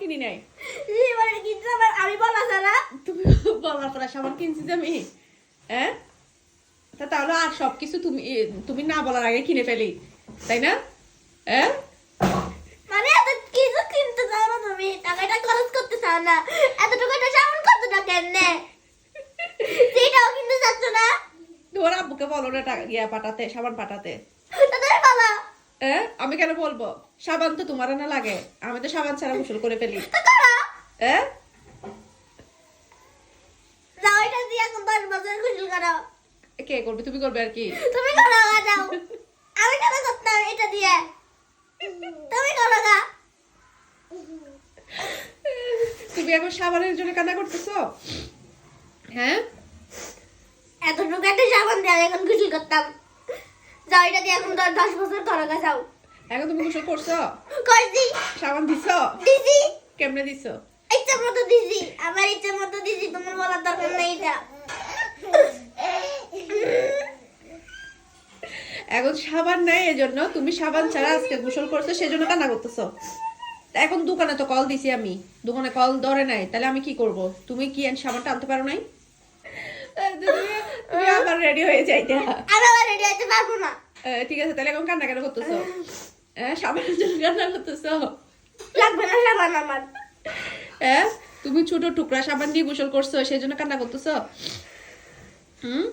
কিনি নাই। আমি বলা ছাড়া তুমি কিনছি আমি। হ্যাঁ? তা তাহলে আর সব কিছু তুমি তুমি না বলার আগে কিনে ফেলি তাই না? হ্যাঁ? মানে এত কিছু কিনতে চাও না তুমি? টাকাটা খরচ করতে চাও না। এতটুকু সামান কত টাকা সেটাও কিনতে চাচ্ছ না। তোমার আব্বুকে বলো না টাকা ইয়া পাঠাতে সাবান পাঠাতে। বলো হ্যাঁ আমি কেন বলব? সাবান তো তোমার না লাগে। আমি তো সাবান ছাড়া গোসল করে ফেলি। হ্যাঁ কে করবে? তুমি করবে আর কি? তুমি করো যাও। আমি কেন করতাম এটা দিয়ে? তুমি করো গা। তুমি এখন সাবানের জন্য কান্না করতেছো? হ্যাঁ? এতটুকু একটা সাবান দিয়ে এখন খুশি করতাম। যাও এটা দিয়ে এখন দশ দশ বছর করো গা যাও। এখন তুমি গোসল করছ? করছি। সাবান দিছো? দিছি। কেমনে দিছো? ইচ্ছা মতো দিছি। আমার ইচ্ছা মতো দিছি তোমার বলার দরকার নেই এটা। এখন সাবান নাই এজন্য তুমি সাবান ছাড়া আজকে গোসল করছ সেজন্য কান্না করতেছো। এখন দোকানে তো কল দিছি আমি। দোকানে কল ধরে নাই তাহলে আমি কি করব? তুমি কি আর সাবানটা আনতে পারো নাই? আবার রেডি হয়ে যাইতে। আমি আবার রেডি হতে পারব না। ঠিক আছে তাহলে এখন কান্না কেন করতেছো হ্যাঁ সাবানের জন্য কান্না করতেছো? লাগবে না সাবান আমার হ্যাঁ তুমি ছোট টুকরা সাবান দিয়ে গোসল করছ সেই জন্য কান্না করতেছো? হুম?